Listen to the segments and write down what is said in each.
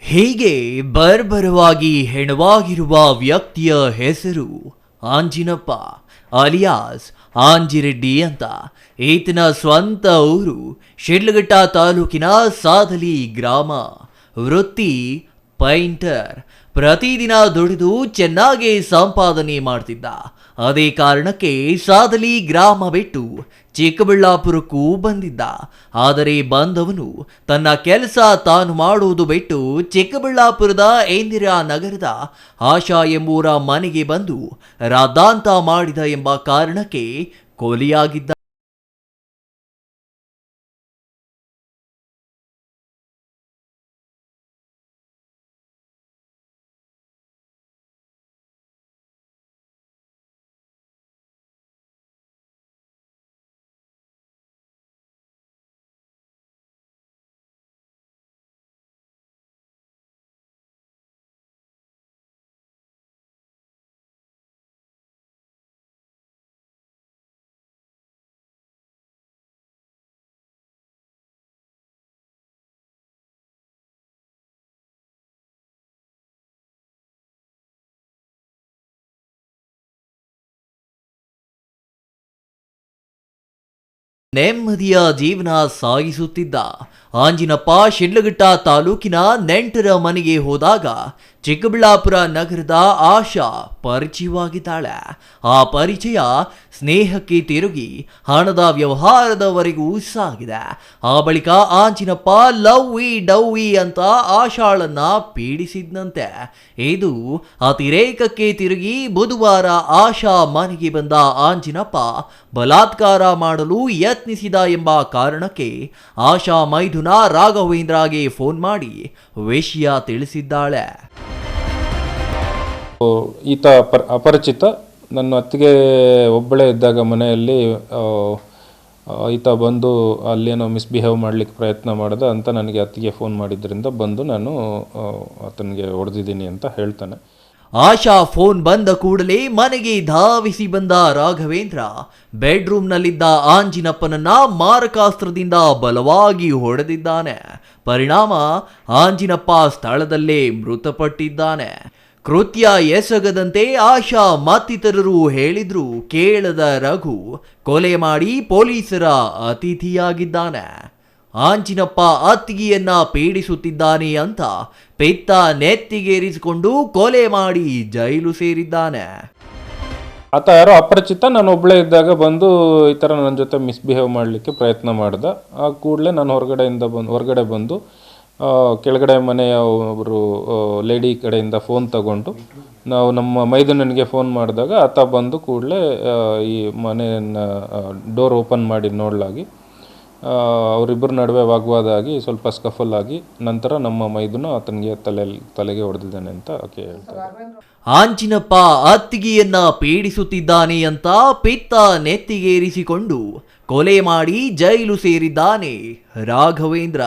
ಹೀಗೆ ಬರ್ಬರವಾಗಿ ಹೆಣವಾಗಿರುವ ವ್ಯಕ್ತಿಯ ಹೆಸರು ಆಂಜಿನಪ್ಪ, ಅಲಿಯಾಸ್ ಆಂಜಿರೆಡ್ಡಿ ಅಂತ. ಈತನ ಸ್ವಂತ ಊರು ಶಿಡ್ಲಘಟ್ಟ ತಾಲೂಕಿನ ಸಾದಲಿ ಗ್ರಾಮ, ವೃತ್ತಿ ಪೈಂಟರ್. ಪ್ರತಿದಿನ ದುಡಿದು ಚೆನ್ನಾಗಿ ಸಂಪಾದನೆ ಮಾಡ್ತಿದ್ದ. ಅದೇ ಕಾರಣಕ್ಕೆ ಸಾದಲಿ ಗ್ರಾಮ ಬಿಟ್ಟು ಚಿಕ್ಕಬಳ್ಳಾಪುರಕ್ಕೂ ಬಂದಿದ್ದ. ಆದರೆ ಬಂದವನು ತನ್ನ ಕೆಲಸ ತಾನು ಮಾಡುವುದು ಬಿಟ್ಟು ಚಿಕ್ಕಬಳ್ಳಾಪುರದ ಇಂದಿರಾ ನಗರದ ಆಶಾ ಎಂಬೂರ ಮನೆಗೆ ಬಂದು ರಾದಾಂತ ಮಾಡಿದ ಎಂಬ ಕಾರಣಕ್ಕೆ ಕೊಲೆಯಾಗಿದ್ದ. ನೆಮ್ಮದಿಯ ಜೀವನ ಸಾಗಿಸುತ್ತಿದ್ದ. ಆಂಜಿನಪ್ಪ ಶಿಡ್ಲಘಟ್ಟ ತಾಲೂಕಿನ ನೆಂಟರ ಮನೆಗೆ ಹೋದಾಗ ಚಿಕ್ಕಬಳ್ಳಾಪುರ ನಗರದ ಆಶಾ ಪರಿಚಯವಾಗಿದ್ದಾಳೆ. ಆ ಪರಿಚಯ ಸ್ನೇಹಕ್ಕೆ ತಿರುಗಿ ಹಣದ ವ್ಯವಹಾರದವರೆಗೂ ಸಾಗಿದೆ. ಆ ಬಳಿಕ ಆಂಜಿನಪ್ಪ ಲವ್ವಿ ಡವ್ವಿ ಅಂತ ಆಶಾಳನ್ನ ಪೀಡಿಸಿದ್ನಂತೆ. ಇದು ಅತಿರೇಕಕ್ಕೆ ತಿರುಗಿ ಬುಧವಾರ ಆಶಾ ಮನೆಗೆ ಬಂದ ಆಂಜಿನಪ್ಪ ಬಲಾತ್ಕಾರ ಮಾಡಲು ಯತ್ನಿಸಿದ ಎಂಬ ಕಾರಣಕ್ಕೆ ಆಶಾ ಮೈದುನ ರಾಘವೇಂದ್ರಗೆ ಫೋನ್ ಮಾಡಿ ವಿಷಯ ತಿಳಿಸಿದ್ದಾಳೆ. ಈತ ಅಪರ, ಅಪರಿಚಿತ. ನನ್ನ ಅತ್ತಿಗೆ ಒಬ್ಬಳೇ ಇದ್ದಾಗ ಮನೆಯಲ್ಲಿ ಈತ ಬಂದು ಅಲ್ಲೇನೋ ಮಿಸ್ಬಿಹೇವ್ ಮಾಡಲಿಕ್ಕೆ ಪ್ರಯತ್ನ ಮಾಡಿದ ಅಂತ ನನಗೆ ಅತ್ತಿಗೆ ಫೋನ್ ಮಾಡಿದ್ದರಿಂದ ಬಂದು ನಾನು ಆತನಿಗೆ ಹೊಡೆದಿದ್ದೀನಿ ಅಂತ ಹೇಳ್ತಾನೆ. ಆಶಾ ಫೋನ್ ಬಂದ ಕೂಡಲೇ ಮನೆಗೆ ಧಾವಿಸಿ ಬಂದ ರಾಘವೇಂದ್ರ ಬೆಡ್ರೂಮ್ನಲ್ಲಿದ್ದ ಆಂಜಿನಪ್ಪನನ್ನ ಮಾರಕಾಸ್ತ್ರದಿಂದ ಬಲವಾಗಿ ಹೊಡೆದಿದ್ದಾನೆ. ಪರಿಣಾಮ, ಆಂಜಿನಪ್ಪ ಸ್ಥಳದಲ್ಲೇ ಮೃತಪಟ್ಟಿದ್ದಾನೆ. ಕೃತ್ಯ ಎಸಗದಂತೆ ಆಶಾ ಮತ್ತಿತರರು ಹೇಳಿದ್ರು ಕೇಳದ ರಘು. ಕೊಲೆ ಮಾಡಿ ಪೊಲೀಸರ ಅತಿಥಿಯಾಗಿದ್ದಾನೆ. ಆಂಜಿನಪ್ಪ ಅತ್ತಿಗೆಯನ್ನ ಪೀಡಿಸುತ್ತಿದ್ದಾನೆ ಅಂತ ಪೆತ್ತ ನೆತ್ತಿಗೇರಿಸಿಕೊಂಡು ಕೊಲೆ ಮಾಡಿ ಜೈಲು ಸೇರಿದ್ದಾನೆ. ಆತ ಯಾರೋ ಅಪರಿಚಿತ, ನಾನು ಒಬ್ಬಳೇ ಇದ್ದಾಗ ಬಂದು ಈ ಥರ ನನ್ನ ಜೊತೆ ಮಿಸ್ಬಿಹೇವ್ ಮಾಡಲಿಕ್ಕೆ ಪ್ರಯತ್ನ ಮಾಡ್ದೆ. ಆ ಕೂಡಲೇ ನಾನು ಹೊರಗಡೆಯಿಂದ ಬಂದು, ಹೊರಗಡೆ ಬಂದು ಕೆಳಗಡೆ ಮನೆಯ ಒಬ್ಬರು ಲೇಡಿ ಕಡೆಯಿಂದ ಫೋನ್ ತಗೊಂಡು, ನಾವು ನಮ್ಮ ಮೈದುನನಿಗೆ ಫೋನ್ ಮಾಡಿದಾಗ ಆತ ಬಂದು ಕೂಡಲೇ ಈ ಮನೆಯನ್ನು ಡೋರ್ ಓಪನ್ ಮಾಡಿ ನೋಡಲಾಗಿ ಅವರಿಬ್ಬರ ನಡುವೆ ವಾಗ್ವಾದ ಆಗಿ ಸ್ವಲ್ಪ ಸ್ಕಫಲ್ ಆಗಿ ನಂತರ ನಮ್ಮ ಮೈದುನ ಆತನಿಗೆ ತಲೆ ತಲೆಗೆ ಹೊಡೆದಿದ್ದಾನೆ ಅಂತ ಆಕೆ ಹೇಳ್ತಾರೆ ಆಂಜಿನಪ್ಪ ಅತ್ತಿಗೆಯನ್ನ ಪೀಡಿಸುತ್ತಿದ್ದಾನೆ ಅಂತ ಪಿತ್ತ ನೆತ್ತಿಗೇರಿಸಿಕೊಂಡು ಕೊಲೆ ಮಾಡಿ ಜೈಲು ಸೇರಿದ್ದಾನೆ ರಾಘವೇಂದ್ರ.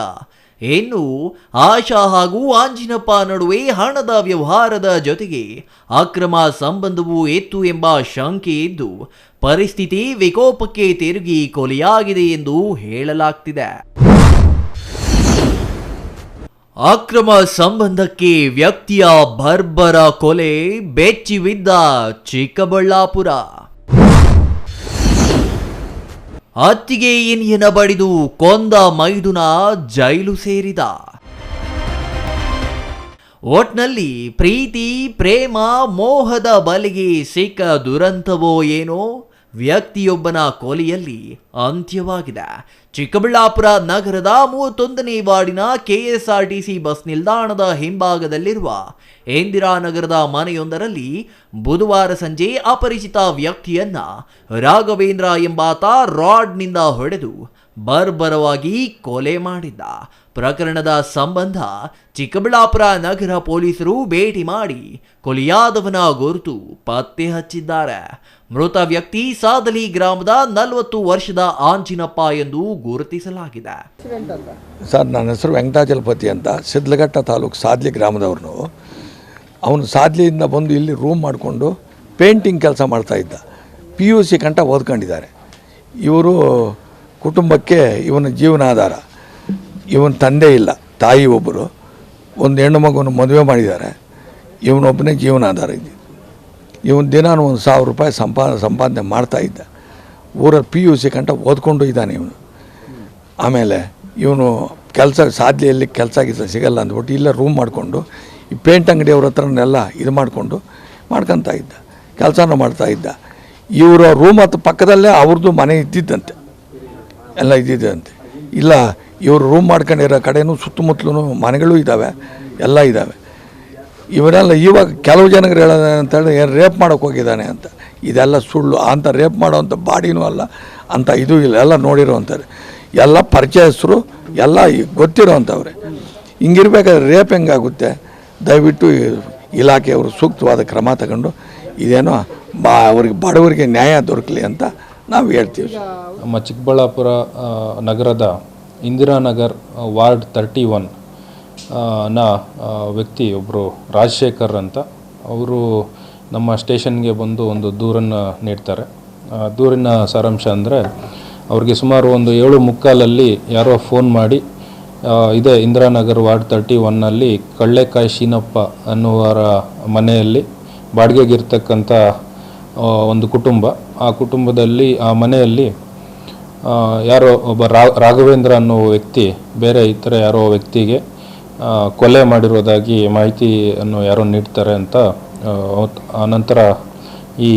ಇನ್ನು ಆಶಾ ಹಾಗೂ ಆಂಜಿನಪ್ಪ ನಡುವೆ ಹಣದ ವ್ಯವಹಾರದ ಜೊತೆಗೆ ಅಕ್ರಮ ಸಂಬಂಧವೂ ಇತ್ತು ಎಂಬ ಶಂಕೆ ಇದ್ದು, ಪರಿಸ್ಥಿತಿ ವಿಕೋಪಕ್ಕೆ ತಿರುಗಿ ಕೊಲೆಯಾಗಿದೆ ಎಂದು ಹೇಳಲಾಗ್ತಿದೆ. ಅಕ್ರಮ ಸಂಬಂಧಕ್ಕೆ ವ್ಯಕ್ತಿಯ ಬರ್ಬರ ಕೊಲೆ ಬೆಚ್ಚಿಬಿದ್ದ ಚಿಕ್ಕಬಳ್ಳಾಪುರ. ಅತ್ತಿಗೆ ಏನಿಯನ ಬಡಿದು ಕೊಂದ ಮೈದುನ ಜೈಲು ಸೇರಿದ. ಒಟ್ನಲ್ಲಿ ಪ್ರೀತಿ, ಪ್ರೇಮ, ಮೋಹದ ಬಲಿಗೆ ಸಿಕ್ಕ ದುರಂತವೋ ಏನೋ? ವ್ಯಕ್ತಿಯೊಬ್ಬನ ಕೊಲೆಯಲ್ಲಿ ಅಂತ್ಯವಾಗಿದೆ. ಚಿಕ್ಕಬಳ್ಳಾಪುರ ನಗರದ ಮೂವತ್ತೊಂದನೇ ವಾರ್ಡಿನ ಕೆಎಸ್ಆರ್ಟಿಸಿ ಬಸ್ ನಿಲ್ದಾಣದ ಹಿಂಭಾಗದಲ್ಲಿರುವ ಇಂದಿರಾನಗರದ ಮನೆಯೊಂದರಲ್ಲಿ ಬುಧವಾರ ಸಂಜೆ ಅಪರಿಚಿತ ವ್ಯಕ್ತಿಯನ್ನ ರಾಘವೇಂದ್ರ ಎಂಬಾತ ರಾಡ್ನಿಂದ ಹೊಡೆದು ಬರ್ಬರವಾಗಿ ಕೊಲೆ ಮಾಡಿದ್ದ. ಪ್ರಕರಣದ ಸಂಬಂಧ ಚಿಕ್ಕಬಳ್ಳಾಪುರ ನಗರ ಪೊಲೀಸರು ಭೇಟಿ ಮಾಡಿ ಕೊಲೆಯಾದವನ ಗುರುತು ಪತ್ತೆ ಹಚ್ಚಿದ್ದಾರೆ. ಮೃತ ವ್ಯಕ್ತಿ ಸಾದಲಿ ಗ್ರಾಮದ ನಲವತ್ತು ವರ್ಷದ ಆಂಜಿನಪ್ಪ ಎಂದು ಗುರುತಿಸಲಾಗಿದೆ. ಸರ್, ನನ್ನ ಹೆಸರು ವೆಂಕಟಾಚಲಪತಿ ಅಂತ. ಸಿದ್ಲಘಟ್ಟ ತಾಲೂಕು ಸಾದ್ಲಿ ಗ್ರಾಮದವ್ರನು. ಅವನು ಸಾದ್ಲಿಯಿಂದ ಬಂದು ಇಲ್ಲಿ ರೂಮ್ ಮಾಡಿಕೊಂಡು ಪೇಂಟಿಂಗ್ ಕೆಲಸ ಮಾಡ್ತಾಯಿದ್ದ ಪಿ ಯು ಸಿ ಕಂಟ ಓದ್ಕೊಂಡಿದ್ದಾರೆ. ಇವರು ಕುಟುಂಬಕ್ಕೆ ಇವನ ಜೀವನಾಧಾರ. ಇವನ ತಂದೆ ಇಲ್ಲ, ತಾಯಿ ಒಬ್ಬರು ಒಂದು ಹೆಣ್ಣು ಮಗುವನ್ನು ಮದುವೆ ಮಾಡಿದ್ದಾರೆ. ಇವನೊಬ್ಬನೇ ಜೀವನಾಧಾರ ಇದ್ದ. ಇವನ ದಿನಾನು ಒಂದು ಸಾವಿರ ರೂಪಾಯಿ ಸಂಪಾ, ಸಂಪಾದನೆ ಮಾಡ್ತಾ ಇದ್ದ. ಊರ ಪಿ ಯು ಸಿ ಕಂಟ ಓದ್ಕೊಂಡು ಇದ್ದಾನೆ ಇವನು. ಆಮೇಲೆ ಇವನು ಕೆಲಸ, ಸಾಧ್ಲೆಯಲ್ಲಿ ಕೆಲಸ ಗಿಲ್ಸ ಸಿಗಲ್ಲ ಅಂದ್ಬಿಟ್ಟು ಇಲ್ಲ ರೂಮ್ ಮಾಡಿಕೊಂಡು, ಈ ಪೇಂಟ್ ಅಂಗಡಿಯವ್ರ ಹತ್ರನೆಲ್ಲ ಇದು ಮಾಡಿಕೊಂಡು ಮಾಡ್ಕೊತ ಇದ್ದ. ಕೆಲಸನೂ ಮಾಡ್ತಾ ಇದ್ದ. ಇವರ ರೂಮ್ ಹತ್ರ ಪಕ್ಕದಲ್ಲೇ ಅವ್ರದ್ದು ಮನೆ ಇದ್ದಿದ್ದಂತೆ. ಎಲ್ಲ ಇದ್ದಿದ್ದಂತೆ ಇಲ್ಲ, ಇವರು ರೂಮ್ ಮಾಡ್ಕೊಂಡಿರೋ ಕಡೆಯೂ ಸುತ್ತಮುತ್ತಲೂ ಮನೆಗಳು ಇದ್ದಾವೆ ಎಲ್ಲ ಇದ್ದಾವೆ ಇವರೆಲ್ಲ ಇವಾಗ ಕೆಲವು ಜನಗಳು ಹೇಳೋದು ಅಂತೇಳಿ ಏನು ರೇಪ್ ಮಾಡೋಕೆ ಹೋಗಿದ್ದಾನೆ ಅಂತ. ಇದೆಲ್ಲ ಸುಳ್ಳು ಅಂಥ ರೇಪ್ ಮಾಡೋವಂಥ ಬಾಡಿನೂ ಅಲ್ಲ, ಅಂತ ಇದು ಇಲ್ಲ, ಎಲ್ಲ ನೋಡಿರೋವಂಥವ್ರೆ. ಎಲ್ಲ ಪರಿಚಯಸ್ರು ಎಲ್ಲ ಗೊತ್ತಿರುವಂಥವ್ರೆ. ಹಿಂಗಿರ್ಬೇಕಾದ್ರೆ ರೇಪ್ ಹೆಂಗಾಗುತ್ತೆ? ದಯವಿಟ್ಟು ಇಲಾಖೆಯವರು ಸೂಕ್ತವಾದ ಕ್ರಮ ತಗೊಂಡು, ಇದೇನೋ ಬಾ, ಅವ್ರಿಗೆ ಬಡವರಿಗೆ ನ್ಯಾಯ ದೊರಕಲಿ ಅಂತ ನಾವು ಹೇಳ್ತೀವಿ. ನಮ್ಮ ಚಿಕ್ಕಬಳ್ಳಾಪುರ ನಗರದ ಇಂದಿರಾನಗರ್ ವಾರ್ಡ್ ತರ್ಟಿ ಒನ್ನ ವ್ಯಕ್ತಿ ಒಬ್ಬರು ರಾಜಶೇಖರ್ ಅಂತ. ಅವರು ನಮ್ಮ ಸ್ಟೇಷನ್ಗೆ ಬಂದು ಒಂದು ದೂರನ್ನು ನೀಡ್ತಾರೆ. ದೂರಿನ ಸಾರಾಂಶ ಅಂದರೆ ಅವ್ರಿಗೆ ಸುಮಾರು ಒಂದು ಏಳು ಮುಕ್ಕಾಲಲ್ಲಿ ಯಾರೋ ಫೋನ್ ಮಾಡಿ ಇದೇ ಇಂದಿರಾನಗರ್ ವಾರ್ಡ್ ತರ್ಟಿ ಒನ್ನಲ್ಲಿ ಕಳ್ಳೆಕಾಯಿ ಶೀನಪ್ಪ ಅನ್ನುವರ ಮನೆಯಲ್ಲಿ ಬಾಡಿಗೆಗಿರ್ತಕ್ಕಂಥ ಒಂದು ಕುಟುಂಬ. ಆ ಕುಟುಂಬದಲ್ಲಿ ಆ ಮನೆಯಲ್ಲಿ ಯಾರೋ ಒಬ್ಬ ರಾಘವೇಂದ್ರ ಅನ್ನೋ ವ್ಯಕ್ತಿ ಬೇರೆ ಇತರ ಯಾರೋ ವ್ಯಕ್ತಿಗೆ ಕೊಲೆ ಮಾಡಿರೋದಾಗಿ ಮಾಹಿತಿಯನ್ನು ಯಾರೋ ನೀಡ್ತಾರೆ ಅಂತ ಆ, ನಂತರ ಈ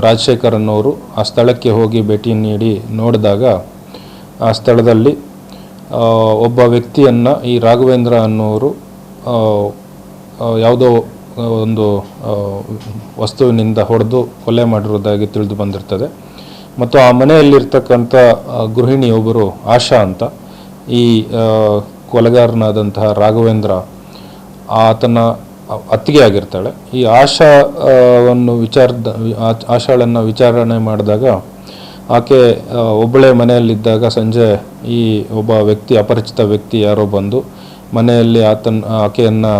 ರಾಜಶೇಖರ್ ಅನ್ನೋರು ಆ ಸ್ಥಳಕ್ಕೆ ಹೋಗಿ ಭೇಟಿ ನೀಡಿ ನೋಡಿದಾಗ ಆ ಸ್ಥಳದಲ್ಲಿ ಒಬ್ಬ ವ್ಯಕ್ತಿಯನ್ನು ಈ ರಾಘವೇಂದ್ರ ಅನ್ನೋರು ಯಾವುದೋ ಒಂದು ವಸ್ತುವಿನಿಂದ ಹೊಡೆದು ಕೊಲೆ ಮಾಡಿರೋದಾಗಿ ತಿಳಿದು ಬಂದಿರ್ತದೆ. ಮತ್ತು ಆ ಮನೆಯಲ್ಲಿರ್ತಕ್ಕಂಥ ಗೃಹಿಣಿಯೊಬ್ಬರು ಆಶಾ ಅಂತ ಈ ಕೊಲೆಗಾರನಾದಂತಹ ರಾಘವೇಂದ್ರ ಆತನ ಅತ್ತಿಗೆ ಆಗಿರ್ತಾಳೆ. ಈ ಆಶಾ ಆ, ವನ್ನು ವಿಚಾರದ ಆಶಾಳನ್ನು ವಿಚಾರಣೆ ಮಾಡಿದಾಗ ಆಕೆ ಒಬ್ಬಳೇ ಮನೆಯಲ್ಲಿದ್ದಾಗ ಸಂಜೆ ಈ ಒಬ್ಬ ವ್ಯಕ್ತಿ ಅಪರಿಚಿತ ವ್ಯಕ್ತಿ ಯಾರೋ ಬಂದು ಮನೆಯಲ್ಲಿ ಆತನ, ಆಕೆಯನ್ನು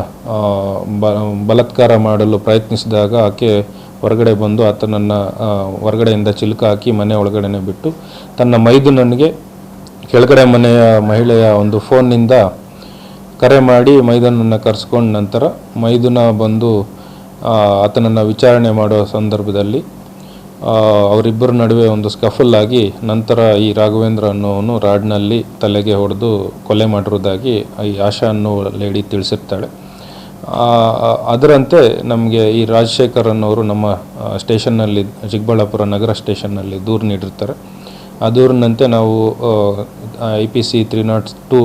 ಬಲತ್ಕಾರ ಮಾಡಲು ಪ್ರಯತ್ನಿಸಿದಾಗ ಆಕೆ ಹೊರಗಡೆ ಬಂದು ಆತನನ್ನು ಹೊರಗಡೆಯಿಂದ ಚಿಲುಕ ಹಾಕಿ ಮನೆ ಒಳಗಡೆನೆ ಬಿಟ್ಟು ತನ್ನ ಮೈದುನನಿಗೆ ಕೆಳಗಡೆ ಮನೆಯ ಮಹಿಳೆಯ ಒಂದು ಫೋನ್ನಿಂದ ಕರೆ ಮಾಡಿ ಮೈದನನ್ನು ಕರೆಸ್ಕೊಂಡ ನಂತರ ಮೈದುನ ಬಂದು ಆತನನ್ನು ವಿಚಾರಣೆ ಮಾಡೋ ಸಂದರ್ಭದಲ್ಲಿ ಅವರಿಬ್ಬರ ನಡುವೆ ಒಂದು ಸ್ಕಫಲ್ ಆಗಿ ನಂತರ ಈ ರಾಘವೇಂದ್ರ ಅನ್ನೋವನು ರಾಡ್ನಲ್ಲಿ ತಲೆಗೆ ಹೊಡೆದು ಕೊಲೆ ಮಾಡಿರೋದಾಗಿ ಈ ಆಶಾ ಅನ್ನೋ ಲೇಡಿ ತಿಳಿಸಿರ್ತಾಳೆ. ಅದರಂತೆ ನಮಗೆ ಈ ರಾಜಶೇಖರ್ ಅನ್ನೋರು ನಮ್ಮ ಸ್ಟೇಷನ್ನಲ್ಲಿ, ಚಿಕ್ಕಬಳ್ಳಾಪುರ ನಗರ ಸ್ಟೇಷನ್ನಲ್ಲಿ ದೂರು ನೀಡಿರ್ತಾರೆ. ಆ ದೂರಿನಂತೆ ನಾವು I P C three naught two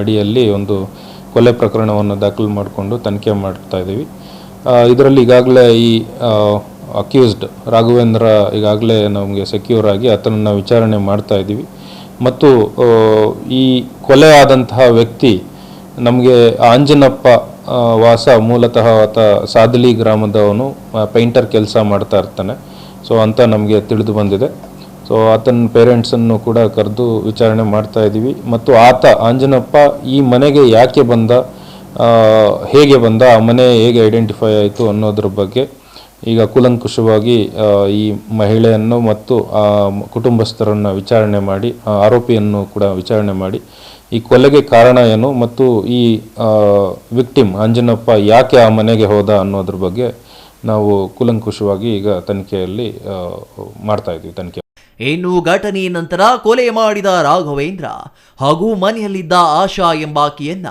ಅಡಿಯಲ್ಲಿ ಒಂದು ಕೊಲೆ ಪ್ರಕರಣವನ್ನು ದಾಖಲು ಮಾಡಿಕೊಂಡು ತನಿಖೆ ಮಾಡ್ತಾ ಇದ್ದೀವಿ. ಇದರಲ್ಲಿ ಈಗಾಗಲೇ ಈ ಅಕ್ಯೂಸ್ಡ್ ರಾಘವೇಂದ್ರ ಈಗಾಗಲೇ ನಮಗೆ ಸೆಕ್ಯೂರ್ ಆಗಿ ಆತನನ್ನು ವಿಚಾರಣೆ ಮಾಡ್ತಾ ಇದ್ದೀವಿ. ಮತ್ತು ಈ ಕೊಲೆ ಆದಂತಹ ವ್ಯಕ್ತಿ ನಮಗೆ ಆಂಜನಪ್ಪ ವಾಸ ಮೂಲತಃ ಆತ ಸಾದಲಿ ಗ್ರಾಮದವನು ಪೇಂಟರ್ ಕೆಲಸ ಮಾಡ್ತಾ ಇರ್ತಾನೆ. ಸೊ ಅಂತ ನಮಗೆ ತಿಳಿದು ಬಂದಿದೆ. ಸೊ ಆತನ ಪೇರೆಂಟ್ಸನ್ನು ಕೂಡ ಕರೆದು ವಿಚಾರಣೆ ಮಾಡ್ತಾ ಇದ್ದೀವಿ. ಮತ್ತು ಆತ, ಆಂಜನಪ್ಪ, ಈ ಮನೆಗೆ ಯಾಕೆ ಬಂದ ಹೇಗೆ ಬಂದ, ಆ ಮನೆ ಹೇಗೆ ಐಡೆಂಟಿಫೈ ಆಯಿತು ಅನ್ನೋದ್ರ ಬಗ್ಗೆ ಈಗ ಕೂಲಂಕುಷವಾಗಿ ಈ ಮಹಿಳೆಯನ್ನು ಮತ್ತು, ಆ, ಕುಟುಂಬಸ್ಥರನ್ನು ವಿಚಾರಣೆ ಮಾಡಿ ಆರೋಪಿಯನ್ನು ಕೂಡ ವಿಚಾರಣೆ ಮಾಡಿ. ಈ ಕೊಲೆಗೆ ಕಾರಣ ಏನು ಮತ್ತು ಈ ವಿಕ್ಟಿಮ್ ಅಂಜನಪ್ಪ ಯಾಕೆ ಆ ಮನೆಗೆ ಹೋದ ಅನ್ನೋದ್ರ ಬಗ್ಗೆ ನಾವು ಕೂಲಂಕುಷವಾಗಿ ಈಗ ತನಿಖೆಯಲ್ಲಿ ಮಾಡ್ತಾ ಇದ್ದೀವಿ ತನಿಖೆ. ಇನ್ನು ಘಟನೆ ನಂತರ ಕೊಲೆ ಮಾಡಿದ ರಾಘವೇಂದ್ರ ಹಾಗೂ ಮನೆಯಲ್ಲಿದ್ದ ಆಶಾ ಎಂಬಾಕೆಯನ್ನ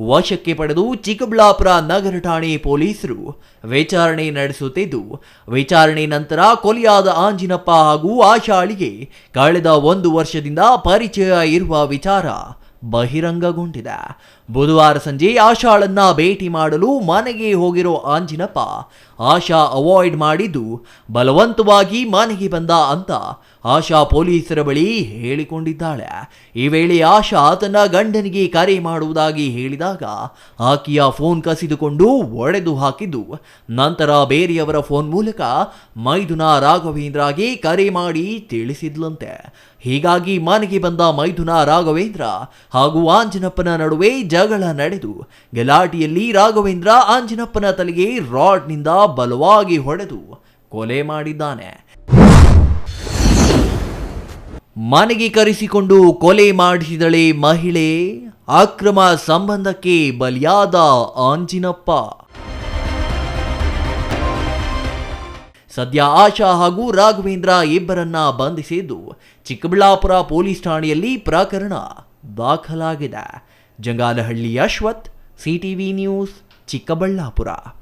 ವಶಕ್ಕೆ ಪಡೆದು ಚಿಕ್ಕಬಳ್ಳಾಪುರ ನಗರ ಠಾಣೆ ಪೊಲೀಸರು ವಿಚಾರಣೆ ನಡೆಸುತ್ತಿದ್ದು, ವಿಚಾರಣೆ ನಂತರ ಕೊಲೆಯಾದ ಆಂಜಿನಪ್ಪ ಹಾಗೂ ಆಶಾಳಿಗೆ ಕಳೆದ ಒಂದು ವರ್ಷದಿಂದ ಪರಿಚಯ ಇರುವ ವಿಚಾರ ಬಹಿರಂಗಗೊಂಡಿದೆ. ಬುಧವಾರ ಸಂಜೆ ಆಶಾಳನ್ನ ಭೇಟಿ ಮಾಡಲು ಮನೆಗೆ ಹೋಗಿರೋ ಆಂಜಿನಪ್ಪ ಆಶಾ ಅವಾಯ್ಡ್ ಮಾಡಿದ್ದು, ಬಲವಂತವಾಗಿ ಮನೆಗೆ ಬಂದ ಅಂತ ಆಶಾ ಪೊಲೀಸರ ಬಳಿ ಹೇಳಿಕೊಂಡಿದ್ದಾಳೆ. ಈ ವೇಳೆ ಆಶಾ ತನ್ನ ಗಂಡನಿಗೆ ಕರೆ ಮಾಡುವುದಾಗಿ ಹೇಳಿದಾಗ, ಆಕೆಯ ಫೋನ್ ಕಸಿದುಕೊಂಡು ಒಡೆದು ಹಾಕಿದ್ದು. ನಂತರ ಬೇರೆಯವರ ಫೋನ್ ಮೂಲಕ ಮೈದುನ ರಾಘವೇಂದ್ರಗೆ ಕರೆ ಮಾಡಿ ತಿಳಿಸಿದ್ಲಂತೆ. ಹೀಗಾಗಿ ಮನೆಗೆ ಬಂದ ಮೈದುನ ರಾಘವೇಂದ್ರ ಹಾಗೂ ಆಂಜನಪ್ಪನ ನಡುವೆ ಜಗಳ ನಡೆದು ಗಲಾಟಿಯಲ್ಲಿ ರಾಘವೇಂದ್ರ ಆಂಜನಪ್ಪನ ತಲೆಗೆ ರಾಡ್ನಿಂದ ಬಲವಾಗಿ ಹೊಡೆದು ಕೊಲೆ ಮಾಡಿದ್ದಾನೆ. ಮನೆಗೆ ಕರೆಸಿಕೊಂಡು ಕೊಲೆ ಮಾಡಿಸಿದಳೆ ಮಹಿಳೆ. ಅಕ್ರಮ ಸಂಬಂಧಕ್ಕೆ ಬಲಿಯಾದ ಆಂಜಿನಪ್ಪ. ಸದ್ಯ ಆಶಾ ಹಾಗೂ ರಾಘವೇಂದ್ರ ಇಬ್ಬರನ್ನ ಬಂಧಿಸಿದ್ದು ಚಿಕ್ಕಬಳ್ಳಾಪುರ ಪೊಲೀಸ್ ಠಾಣೆಯಲ್ಲಿ ಪ್ರಕರಣ ದಾಖಲಾಗಿದೆ. Jangalahalli Ashwath CTV news Chikkaballapur.